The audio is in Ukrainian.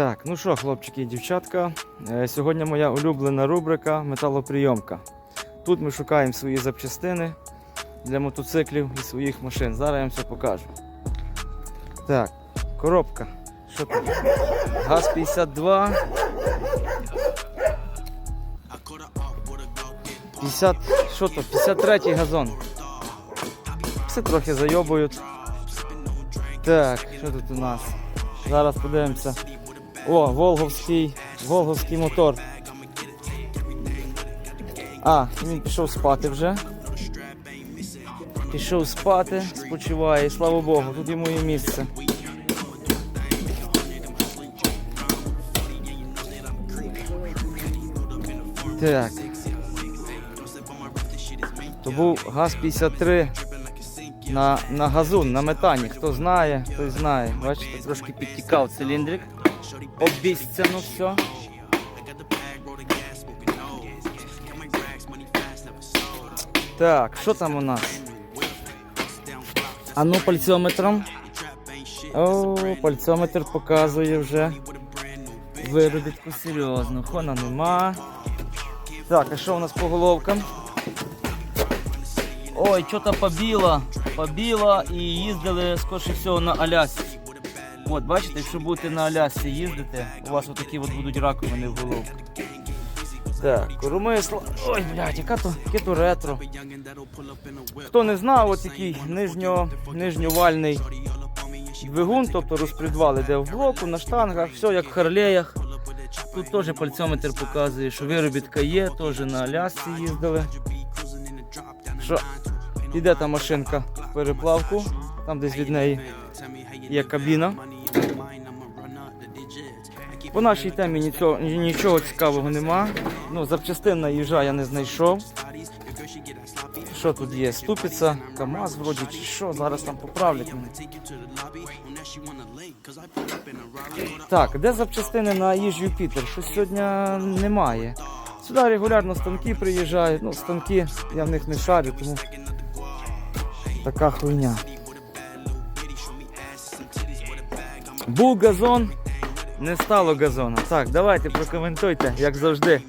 Так, ну що, хлопчики і дівчатка, е, сьогодні моя улюблена рубрика металоприйомка. Тут ми шукаємо свої запчастини для мотоциклів і своїх машин. Зараз я вам все покажу. Так, коробка. Що там? ГАЗ 52. 50, що то? 53 газон. Все трохи зайобують. Так, що тут у нас? Зараз подивимося. О, Волговський, Волговський мотор. А, він пішов спати вже. Пішов спати, спочиває, і слава Богу, тут йому є місце. Так. То був ГАЗ-53 на, на газу, на метані. Хто знає, той знає. Бачите, трошки підтікав циліндрик. Обіцяно все. Так, що там у нас? А ну пальцометром. О, пальцометр показує вже. Виробітку серйозно. Хона нема. Так, а що у нас по головкам? Ой, що-то побіло. Побіло і їздили скоріше всього на Алясці. От, бачите, якщо будете на Алясці їздити, у вас отакі от будуть раковини в головку. Так, коромисло. Ой, блядь, яка то, яке то ретро. Хто не знав, от такий нижньо, нижньовальний двигун, тобто розпредвал іде в блоку, на штангах, все як в Харлеях. Тут теж пальцометр показує, що виробітка є, теж на Алясці їздили. Що іде та машинка в переплавку, там десь від неї є кабіна. По нашій темі нічого, нічого цікавого нема. Ну, запчастин на їжа я не знайшов. Що тут є? Ступиця, КАМАЗ вроді чи що, зараз там поправлять мене. Так, де запчастини на їж Юпітер? Щось сьогодні немає. Сюди регулярно станки приїжджають. Ну, станки я в них не шарю, тому така хуйня. Був газон, не стало газону. Так, давайте прокоментуйте, як завжди.